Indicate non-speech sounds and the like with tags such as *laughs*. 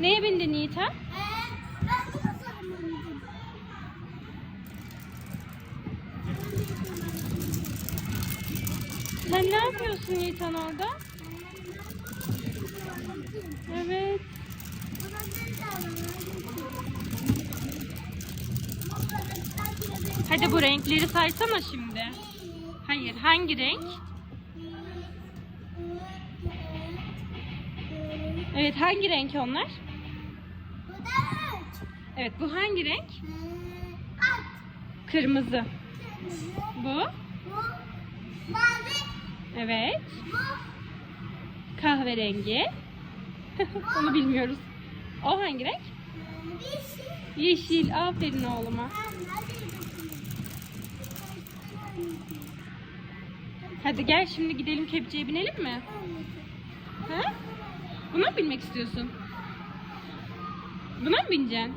Neye bindin bunu sormadım. Sen ne yapıyorsun Yiğitan orada? Evet. Hadi bu renkleri saysana şimdi. Hayır, hangi renk? Evet, hangi renk onlar? Bu da üç. Evet, bu hangi renk? Ee, At. Kırmızı. Kırmızı. Bu? Bu mavi. Evet. Bu Kahverengi. *laughs* Onu bilmiyoruz. O hangi renk? e, yeşil. Yeşil. Aferin oğluma. Hadi gel şimdi gidelim kepçeye binelim mi? Ha? Buna mı binmek istiyorsun? Buna mı bineceksin?